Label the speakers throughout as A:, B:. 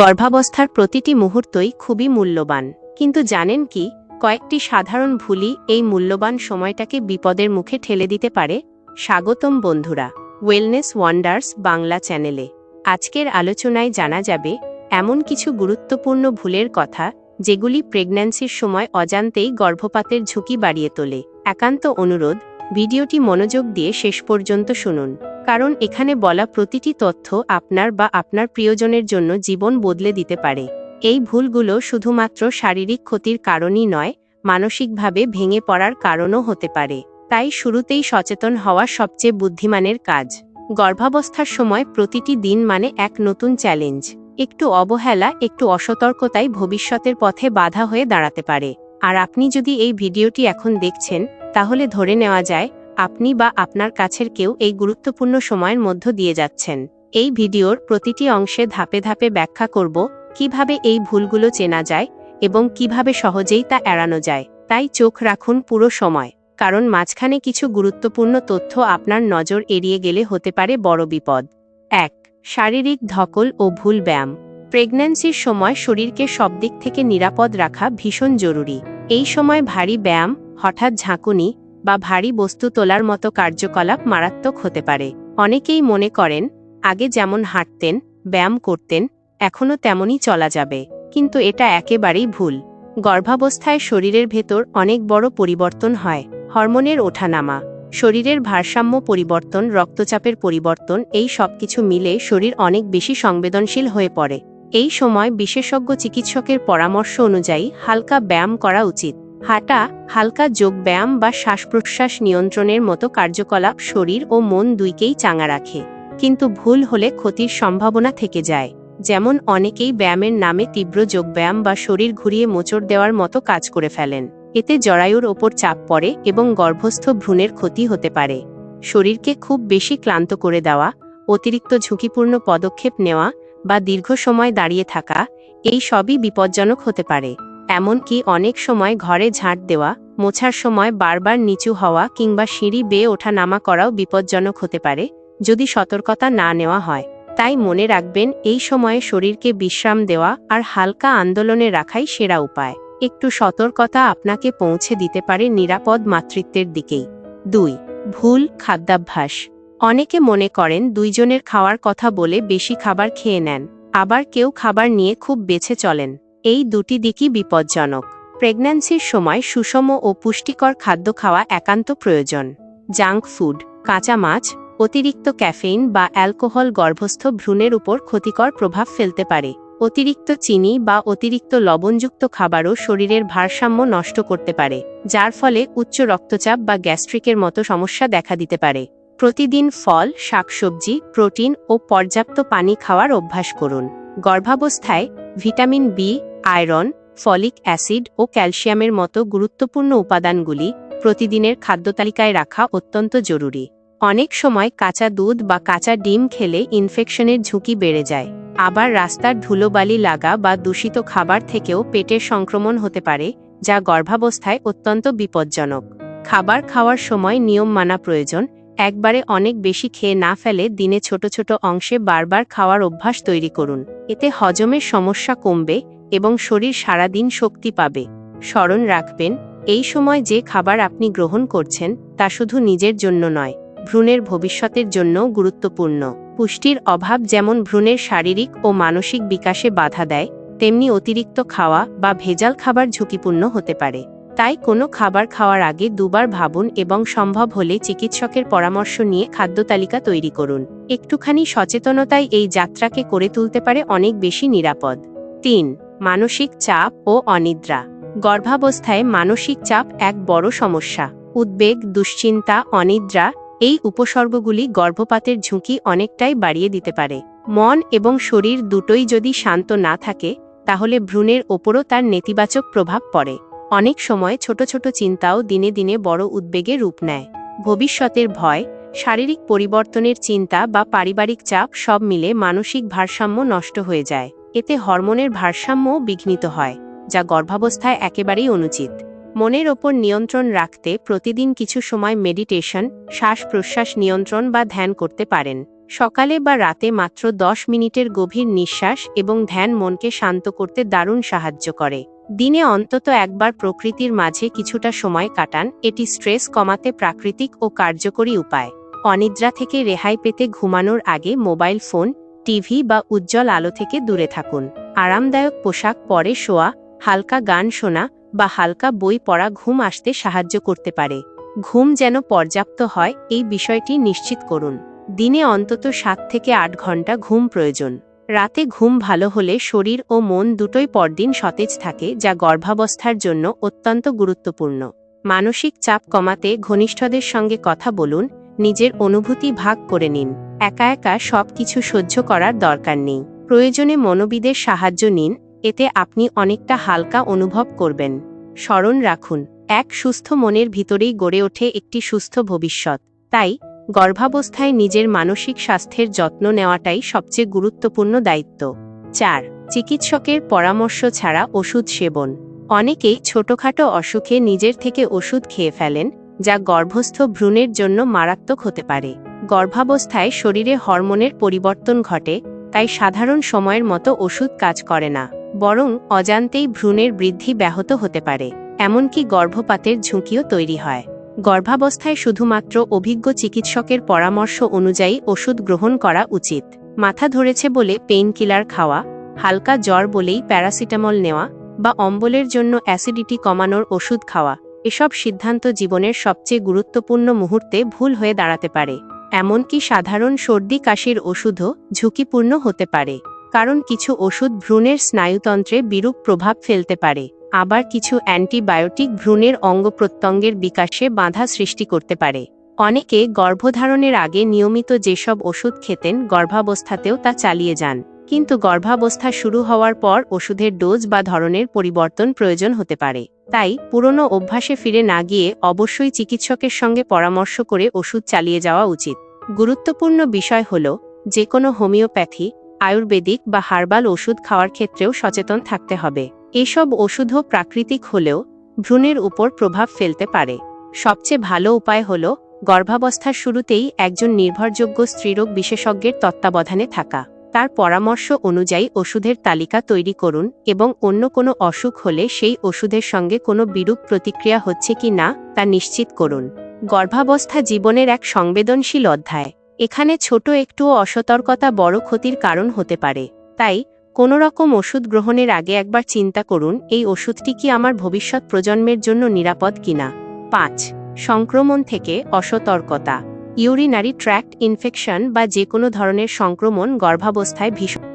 A: গর্ভাবস্থার প্রতিটি মুহূর্তই খুবই মূল্যবান। কিন্তু জানেন কি, কয়েকটি সাধারণ ভুলই এই মূল্যবান সময়টাকে বিপদের মুখে ঠেলে দিতে পারে? স্বাগতম বন্ধুরা ওয়েলনেস ওয়ান্ডার্স বাংলা চ্যানেলে। আজকের আলোচনায় জানা যাবে, এমন কিছু গুরুত্বপূর্ণ ভুলের কথা, যেগুলি প্রেগন্যান্সির সময় অজান্তেই গর্ভপাতের ঝুঁকি বাড়িয়ে তোলে। একান্ত অনুরোধ, ভিডিওটি মনোযোগ দিয়ে শেষ পর্যন্ত শুনুন। কারণ এখানে বলা প্রতিটি তথ্য আপনার বা আপনার প্রিয়জনের জন্য জীবন বদলে দিতে পারে। এই ভুলগুলো শুধুমাত্র শারীরিক ক্ষতির কারণই নয়, মানসিকভাবে ভেঙে পড়ার কারণও হতে পারে। তাই শুরুতেই সচেতন হওয়া সবচেয়ে বুদ্ধিমানের কাজ। গর্ভাবস্থার সময় প্রতিটি দিন মানে এক নতুন চ্যালেঞ্জ। একটু অবহেলা, একটু অসতর্কতাই ভবিষ্যতের পথে বাধা হয়ে দাঁড়াতে পারে। আর আপনি যদি এই ভিডিওটি এখন দেখছেন, তাহলে ধরে নেওয়া যায় আপনি বা আপনার কাছের কেউ এই গুরুত্বপূর্ণ সময়ের মধ্য দিয়ে যাচ্ছেন। এই ভিডিওর প্রতিটি অংশে ধাপে ধাপে ব্যাখ্যা করব, কীভাবে এই ভুলগুলো চেনা যায় এবং কীভাবে সহজেই তা এড়ানো যায়। তাই চোখ রাখুন পুরো সময়, কারণ মাঝখানে কিছু গুরুত্বপূর্ণ তথ্য আপনার নজর এড়িয়ে গেলে হতে পারে বড় বিপদ। এক, শারীরিক ধকল ও ভুল ব্যায়াম। প্রেগন্যান্সির সময় শরীরকে সব দিক থেকে নিরাপদ রাখা ভীষণ জরুরি। এই সময় ভারী ব্যায়াম, হঠাৎ ঝাঁকুনি বা ভারী বস্তু তোলার মতো কার্যকলাপ মারাত্মক হতে পারে। অনেকেই মনে করেন, আগে যেমন হাঁটতেন, ব্যায়াম করতেন, এখনও তেমনই চলা যাবে। কিন্তু এটা একেবারেই ভুল। গর্ভাবস্থায় শরীরের ভেতর অনেক বড় পরিবর্তন হয়, হরমোনের ওঠানামা, শরীরের ভারসাম্য পরিবর্তন, রক্তচাপের পরিবর্তন, এই সব কিছু মিলে শরীর অনেক বেশি সংবেদনশীল হয়ে পড়ে। এই সময় বিশেষজ্ঞ চিকিৎসকের পরামর্শ অনুযায়ী হালকা ব্যায়াম করা উচিত। হাঁটা, হালকা যোগ ব্যায়াম বা শ্বাস প্রশ্বাস নিয়ন্ত্রণের মতো কার্যকলাপ শরীর ও মন দুইকেই চাঙা রাখে। কিন্তু ভুল হলে ক্ষতির সম্ভাবনা থেকে যায়। যেমন অনেকেই ব্যায়ামের নামে তীব্র যোগব্যায়াম বা শরীর ঘুরিয়ে মোচড় দেওয়ার মতো কাজ করে ফেলেন। এতে জরায়ুর ওপর চাপ পড়ে এবং গর্ভস্থ ভ্রূণের ক্ষতি হতে পারে। শরীরকে খুব বেশি ক্লান্ত করে দেওয়া, অতিরিক্ত ঝুঁকিপূর্ণ পদক্ষেপ নেওয়া বা দীর্ঘ সময় দাঁড়িয়ে থাকা, এই সবই বিপজ্জনক হতে পারে। এমনকি অনেক সময় ঘরে ঝাঁট দেওয়া, মোছার সময় বারবার নিচু হওয়া কিংবা সিঁড়ি বেয়ে ওঠা নামা করাও বিপজ্জনক হতে পারে, যদি সতর্কতা না নেওয়া হয়। তাই মনে রাখবেন, এই সময়ে শরীরকে বিশ্রাম দেওয়া আর হালকা আন্দোলনে রাখাই সেরা উপায়। একটু সতর্কতা আপনাকে পৌঁছে দিতে পারে নিরাপদ মাতৃত্বের দিকেই। দুই, ভুল খাদ্যাভ্যাস। অনেকে মনে করেন দুইজনের খাওয়ার কথা বলে বেশি খাবার খেয়ে নেন, আবার কেউ খাবার নিয়ে খুব বেছে চলেন। এই দুটি দিকই বিপজ্জনক। প্রেগন্যান্সির সময় সুষম ও পুষ্টিকর খাদ্য খাওয়া একান্ত প্রয়োজন। জাঙ্ক ফুড, কাঁচা মাছ, অতিরিক্ত ক্যাফেইন বা অ্যালকোহল গর্ভস্থ ভ্রূণের উপর ক্ষতিকর প্রভাব ফেলতে পারে। অতিরিক্ত চিনি বা অতিরিক্ত লবণযুক্ত খাবারও শরীরের ভারসাম্য নষ্ট করতে পারে, যার ফলে উচ্চ রক্তচাপ বা গ্যাস্ট্রিকের মতো সমস্যা দেখা দিতে পারে। প্রতিদিন ফল, শাকসবজি, প্রোটিন ও পর্যাপ্ত পানি খাওয়ার অভ্যাস করুন। গর্ভাবস্থায় vitamin B iron, folic acid ও ক্যালসিয়ামের মতো গুরুত্বপূর্ণ উপাদানগুলি প্রতিদিনের খাদ্যতালিকায় রাখা অত্যন্ত জরুরি। অনেক সময় কাঁচা দুধ বা কাঁচা ডিম খেলে ইনফেকশনের ঝুঁকি বেড়ে যায়। আবার রাস্তার ধুলোবালি লাগা বা দূষিত খাবার থেকেও পেটের সংক্রমণ হতে পারে, যা গর্ভাবস্থায় অত্যন্ত বিপজ্জনক। খাবার খাওয়ার সময় নিয়ম মানা প্রয়োজন, একবারে অনেক বেশি খেয়ে না ফেলে দিনে ছোট ছোট অংশে বারবার খাওয়ার অভ্যাস তৈরি করুন। এতে হজমের সমস্যা কমবে এবং শরীর সারাদিন শক্তি পাবে। স্মরণ রাখবেন, এই সময় যে খাবার আপনি গ্রহণ করছেন, তা শুধু নিজের জন্য নয়, ভ্রূণের ভবিষ্যতের জন্য গুরুত্বপূর্ণ। পুষ্টির অভাব যেমন ভ্রূণের শারীরিক ও মানসিক বিকাশে বাধা দেয়, তেমনি অতিরিক্ত খাওয়া বা ভেজাল খাবার ঝুঁকিপূর্ণ হতে পারে। তাই কোনো খাবার খাওয়ার আগে দুবার ভাবুন এবং সম্ভব হলে চিকিৎসকের পরামর্শ নিয়ে খাদ্য তালিকা তৈরি করুন। একটুখানি সচেতনতাই এই যাত্রাকে করে তুলতে পারে অনেক বেশি নিরাপদ। তিন মানসিক চাপ ও অনিদ্রা। গর্ভাবস্থায় মানসিক চাপ এক বড় সমস্যা। উদ্বেগ, দুশ্চিন্তা, অনিদ্রা এই উপসর্গগুলি গর্ভপাতের ঝুঁকি অনেকটাই বাড়িয়ে দিতে পারে। মন এবং শরীর দুটোই যদি শান্ত না থাকে, তাহলে ভ্রূণের ওপরও তার নেতিবাচক প্রভাব পড়ে। অনেক সময় ছোট ছোট চিন্তাও দিনে দিনে বড় উদ্বেগে রূপ নেয়। ভবিষ্যতের ভয়, শারীরিক পরিবর্তনের চিন্তা বা পারিবারিক চাপ সব মিলে মানসিক ভারসাম্য নষ্ট হয়ে যায়। এতে হরমোনের ভারসাম্যও বিঘ্নিত হয়, যা গর্ভাবস্থায় একেবারেই অনুচিত। মনের ওপর নিয়ন্ত্রণ রাখতে প্রতিদিন কিছু সময় মেডিটেশন শ্বাস প্রশ্বাস নিয়ন্ত্রণ বা ধ্যান করতে পারেন। সকালে বা রাতে মাত্র দশ মিনিটের গভীর নিঃশ্বাস এবং ধ্যান মনকে শান্ত করতে দারুণ সাহায্য করে। দিনে অন্তত একবার প্রকৃতির মাঝে কিছুটা সময় কাটান, এটি স্ট্রেস কমাতে প্রাকৃতিক ও কার্যকরী উপায়। অনিদ্রা থেকে রেহাই পেতে ঘুমানোর আগে মোবাইল ফোন টিভি বা উজ্জ্বল আলো থেকে দূরে থাকুন। আরামদায়ক পোশাক পরে শোয়া, হালকা গান শোনা বা হালকা বই পড়া ঘুম আসতে সাহায্য করতে পারে। ঘুম যেন পর্যাপ্ত হয়, এই বিষয়টি নিশ্চিত করুন। দিনে অন্তত সাত থেকে আট ঘণ্টা ঘুম প্রয়োজন। রাতে ঘুম ভালো হলে শরীর ও মন দুটোই পরদিন সতেজ থাকে, যা গর্ভাবস্থার জন্য অত্যন্ত গুরুত্বপূর্ণ। মানসিক চাপ কমাতে ঘনিষ্ঠদের সঙ্গে কথা বলুন নিজের অনুভূতি ভাগ করে নিন। একা একা সব কিছু সহ্য করার দরকার নেই। প্রয়োজনে মনোবিদের সাহায্য নিন, এতে আপনি অনেকটা হালকা অনুভব করবেন। স্মরণ রাখুন, এক সুস্থ মনের ভিতরেই গড়ে ওঠে একটি সুস্থ ভবিষ্যৎ। তাই, গর্ভাবস্থায় নিজের মানসিক স্বাস্থ্যের যত্ন নেওয়াটাই সবচেয়ে গুরুত্বপূর্ণ দায়িত্ব। চার, চিকিৎসকের পরামর্শ ছাড়া ওষুধ সেবন। অনেকেই ছোটখাটো অসুখে নিজের থেকে ওষুধ খেয়ে ফেলেন যা গর্ভস্থ ভ্রূণের জন্য মারাত্মক হতে পারে। গর্ভাবস্থায় শরীরে হরমোনের পরিবর্তন ঘটে, তাই সাধারণ সময়ের মতো ওষুধ কাজ করে না, বরং অজান্তেই ভ্রূণের বৃদ্ধি ব্যাহত হতে পারে, এমনকি গর্ভপাতের ঝুঁকিও তৈরি হয়। গর্ভাবস্থায় শুধুমাত্র অভিজ্ঞ চিকিৎসকের পরামর্শ অনুযায়ী ওষুধ গ্রহণ করা উচিত। মাথা ধরেছে বলে পেইন কিলার খাওয়া, হালকা জ্বর বলেই প্যারাসিটামল নেওয়া, বা অম্বলের জন্য অ্যাসিডিটি কমানোর ওষুধ খাওয়া এসব সিদ্ধান্ত জীবনের সবচেয়ে গুরুত্বপূর্ণ মুহূর্তে ভুল হয়ে দাঁড়াতে পারে। এমনকি সাধারণ সর্দি কাশির ওষুধও ঝুঁকিপূর্ণ হতে পারে। কারণ কিছু ওষুধ ভ্রূণের স্নায়ুতন্ত্রে বিরূপ প্রভাব ফেলতে পারে। আবার কিছু অ্যান্টিবায়োটিক ভ্রূণের অঙ্গ প্রত্যঙ্গের বিকাশে বাধা সৃষ্টি করতে পারে। অনেকে গর্ভধারণের আগে নিয়মিত যেসব ওষুধ খেতেন গর্ভাবস্থাতেও তা চালিয়ে যান। কিন্তু গর্ভাবস্থা শুরু হওয়ার পর ওষুধের ডোজ বা ধরনের পরিবর্তন প্রয়োজন হতে পারে। তাই পুরনো অভ্যাসে ফিরে না গিয়ে অবশ্যই চিকিৎসকের সঙ্গে পরামর্শ করে ওষুধ চালিয়ে যাওয়া উচিত। গুরুত্বপূর্ণ বিষয় হল যে কোনো হোমিওপ্যাথি, আয়ুর্বেদিক বা হার্বাল ওষুধ খাওয়ার ক্ষেত্রেও সচেতন থাকতে হবে। এসব ওষুধও প্রাকৃতিক হলেও ভ্রূণের উপর প্রভাব ফেলতে পারে। সবচেয়ে ভালো উপায় হল, গর্ভাবস্থার শুরুতেই একজন নির্ভরযোগ্য স্ত্রীরোগ বিশেষজ্ঞের তত্ত্বাবধানে থাকা। তার পরামর্শ অনুযায়ী ওষুধের তালিকা তৈরি করুন এবং অন্য কোনো অসুখ হলে সেই ওষুধের সঙ্গে কোনো বিরূপ প্রতিক্রিয়া হচ্ছে কি না, তা নিশ্চিত করুন। গর্ভাবস্থা জীবনের এক সংবেদনশীল অধ্যায়। এখানে ছোট একটু অসতর্কতা বড় ক্ষতির কারণ হতে পারে। তাই, কোনো রকম ওষুধ গ্রহণের আগে একবার চিন্তা করুন, এই ওষুধটি কি আমার ভবিষ্যৎ প্রজন্মের জন্য নিরাপদ কিনা? পাঁচ, সংক্রমণ থেকে অসতর্কতা। ইউরিনারি ট্র্যাক্ট ইনফেকশন বা যে কোনো ধরনের সংক্রমণ গর্ভাবস্থায় ভীষণ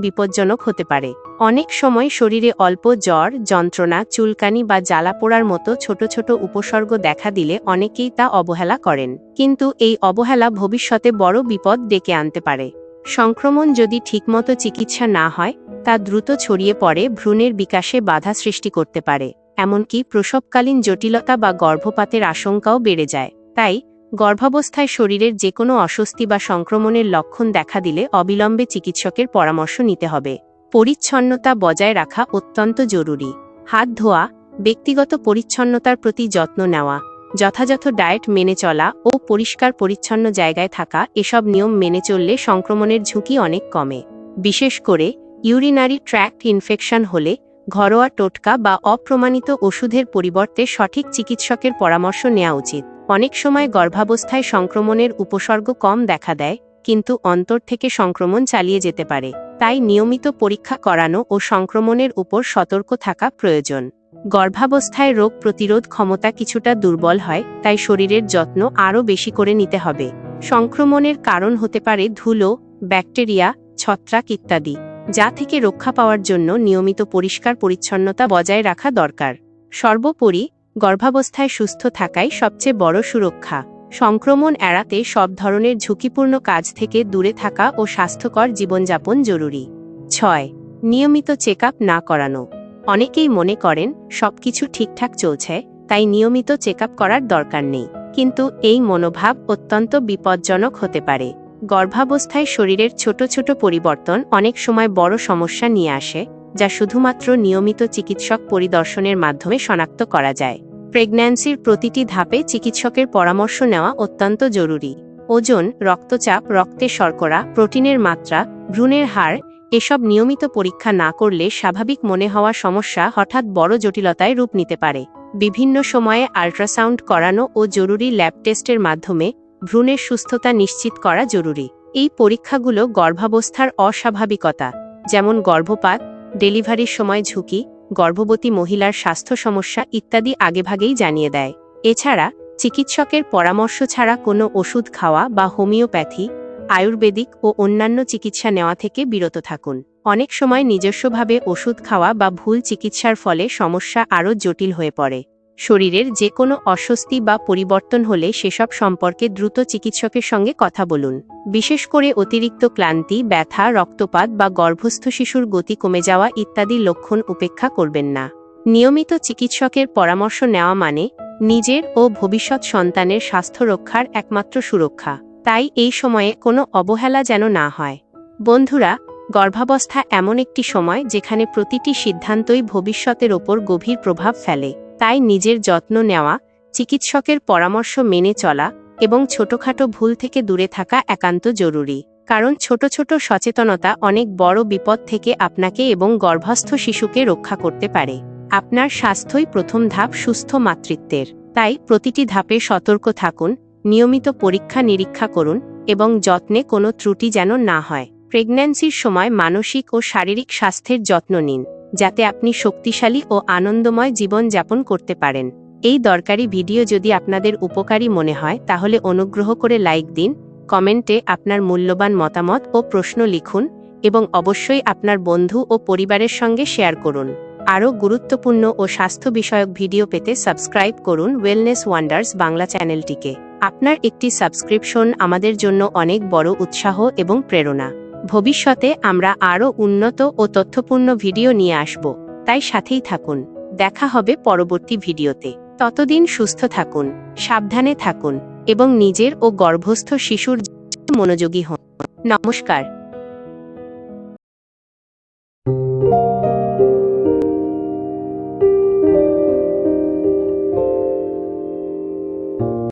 A: বিপজ্জনক হতে পারে। অনেক সময় শরীরে অল্প জ্বর, যন্ত্রণা, চুলকানি বা জ্বালা পোড়ার মতো ছোট ছোট উপসর্গ দেখা দিলে অনেকেই তা অবহেলা করেন। কিন্তু এই অবহেলা ভবিষ্যতে বড় বিপদ ডেকে আনতে পারে। সংক্রমণ যদি ঠিকমতো চিকিৎসা না হয়, তা দ্রুত ছড়িয়ে পড়ে, ভ্রূণের বিকাশে বাধা সৃষ্টি করতে পারে। এমনকি প্রসবকালীন জটিলতা বা গর্ভপাতের আশঙ্কাও বেড়ে যায়। তাই গর্ভাবস্থায় শরীরের যে কোনো অস্বস্তি বা সংক্রমণের লক্ষণ দেখা দিলে অবিলম্বে চিকিৎসকের পরামর্শ নিতে হবে। পরিচ্ছন্নতা বজায় রাখা অত্যন্ত জরুরি। হাত ধোয়া, ব্যক্তিগত পরিচ্ছন্নতার প্রতি যত্ন নেওয়া, যথাযথ ডায়েট মেনে চলা ও পরিষ্কার পরিচ্ছন্ন জায়গায় থাকা এসব নিয়ম মেনে চললে সংক্রমণের ঝুঁকি অনেক কমে। বিশেষ করে ইউরিনারি ট্র্যাক্ট ইনফেকশন হলে ঘরোয়া টোটকা বা অপ্রমাণিত ওষুধের পরিবর্তে সঠিক চিকিৎসকের পরামর্শ নেওয়া উচিত। অনেক সময় গর্ভাবস্থায় সংক্রমণের উপসর্গ কম দেখা দেয়, কিন্তু অন্তর থেকে সংক্রমণ চালিয়ে যেতে পারে, তাই নিয়মিত পরীক্ষা করানো ও সংক্রমণের উপর সতর্ক থাকা প্রয়োজন। গর্ভাবস্থায় রোগ প্রতিরোধ ক্ষমতা কিছুটা দুর্বল হয়, তাই শরীরের যত্ন আরও বেশি করে নিতে হবে। সংক্রমণের কারণ হতে পারে ধুলো, ব্যাকটেরিয়া, ছত্রাক ইত্যাদি, যা থেকে রক্ষা পাওয়ার জন্য নিয়মিত পরিষ্কার পরিচ্ছন্নতা বজায় রাখা দরকার। সর্বোপরি গর্ভাবস্থায় সুস্থ থাকাই সবচেয়ে বড় সুরক্ষা। সংক্রমণ এড়াতে সব ধরনের ঝুঁকিপূর্ণ কাজ থেকে দূরে থাকা ও স্বাস্থ্যকর জীবনযাপন জরুরি। ছয়, নিয়মিত চেক না করানো। অনেকেই মনে করেন, সবকিছু ঠিকঠাক চলছে, তাই নিয়মিত চেক করার দরকার নেই। কিন্তু এই মনোভাব অত্যন্ত বিপজ্জনক হতে পারে। গর্ভাবস্থায় শরীরের ছোট ছোট পরিবর্তন অনেক সময় বড় সমস্যা নিয়ে আসে যা শুধুমাত্র নিয়মিত চিকিৎসক পরিদর্শনের মাধ্যমে শনাক্ত করা যায়। প্রেগন্যান্সির প্রতিটি ধাপে চিকিৎসকের পরামর্শ নেওয়া অত্যন্ত জরুরি। ওজন, রক্তচাপ, রক্তে শর্করা, প্রোটিনের মাত্রা, ভ্রূণের হার এসব নিয়মিত পরীক্ষা না করলে স্বাভাবিক মনে হওয়া সমস্যা হঠাৎ বড় জটিলতায় রূপ নিতে পারে। বিভিন্ন সময়ে আল্ট্রাসাউন্ড করানো ও জরুরি ল্যাব টেস্টের মাধ্যমে ভ্রূণের সুস্থতা নিশ্চিত করা জরুরি। এই পরীক্ষাগুলো গর্ভাবস্থার অস্বাভাবিকতা, যেমন গর্ভপাত ডেলিভারির সময় ঝুঁকি, গর্ভবতী মহিলার স্বাস্থ্য সমস্যা ইত্যাদি আগেভাগেই জানিয়ে দেয়। এছাড়া, চিকিৎসকের পরামর্শ ছাড়া কোনো ওষুধ খাওয়া বা হোমিওপ্যাথি, আয়ুর্বেদিক ও অন্যান্য চিকিৎসা নেওয়া থেকে বিরত থাকুন। অনেক সময় নিজস্বভাবে ওষুধ খাওয়া বা ভুল চিকিৎসার ফলে সমস্যা আরও জটিল হয়ে পড়ে। শরীরের যে কোনো অস্বস্তি বা পরিবর্তন হলে সেসব সম্পর্কে দ্রুত চিকিৎসকের সঙ্গে কথা বলুন। বিশেষ করে অতিরিক্ত ক্লান্তি, ব্যথা, রক্তপাত বা গর্ভস্থ শিশুর গতি কমে যাওয়া ইত্যাদি লক্ষণ উপেক্ষা করবেন না। নিয়মিত চিকিৎসকের পরামর্শ নেওয়া মানে নিজের ও ভবিষ্যৎ সন্তানের স্বাস্থ্য রক্ষার একমাত্র সুরক্ষা। তাই এই সময়ে কোনো অবহেলা যেন না হয়। বন্ধুরা, গর্ভাবস্থা এমন একটি সময় যেখানে প্রতিটি সিদ্ধান্তই ভবিষ্যতের ওপর গভীর প্রভাব ফেলে। তাই নিজের যত্ন নেওয়া, চিকিৎসকের পরামর্শ মেনে চলা এবং ছোটখাটো ভুল থেকে দূরে থাকা একান্ত জরুরি। কারণ ছোট ছোট সচেতনতা অনেক বড় বিপদ থেকে আপনাকে এবং গর্ভস্থ শিশুকে রক্ষা করতে পারে। আপনার স্বাস্থ্যই প্রথম ধাপ সুস্থ মাতৃত্বের। তাই প্রতিটি ধাপে সতর্ক থাকুন, নিয়মিত পরীক্ষা নিরীক্ষা করুন এবং যত্নে কোনো ত্রুটি যেন না হয়। প্রেগন্যান্সির সময় মানসিক ও শারীরিক স্বাস্থ্যের যত্ন নিন। যাতে আপনি শক্তিশালী ও আনন্দময় জীবন যাপন করতে পারেন। এই দরকারি ভিডিও যদি আপনাদের উপকারী মনে হয়, তাহলে অনুগ্রহ করে লাইক দিন, কমেন্টে আপনার মূল্যবান মতামত ও প্রশ্ন লিখুন এবং অবশ্যই আপনার বন্ধু ও পরিবারের সঙ্গে শেয়ার করুন। আরও গুরুত্বপূর্ণ ও স্বাস্থ্য বিষয়ক ভিডিও পেতে সাবস্ক্রাইব করুন ওয়েলনেস ওয়ান্ডার্স বাংলা চ্যানেলটিকে। আপনার একটি সাবস্ক্রিপশন আমাদের জন্য অনেক বড় উৎসাহ এবং প্রেরণা। ভবিষ্যতে আমরা আরও উন্নত ও তথ্যপূর্ণ ভিডিও নিয়ে আসব। তাই সাথেই থাকুন। দেখা হবে পরবর্তী ভিডিওতে। ততদিন সুস্থ থাকুন, সাবধানে থাকুন এবং নিজের ও গর্ভস্থ শিশুর মনোযোগী হন। নমস্কার।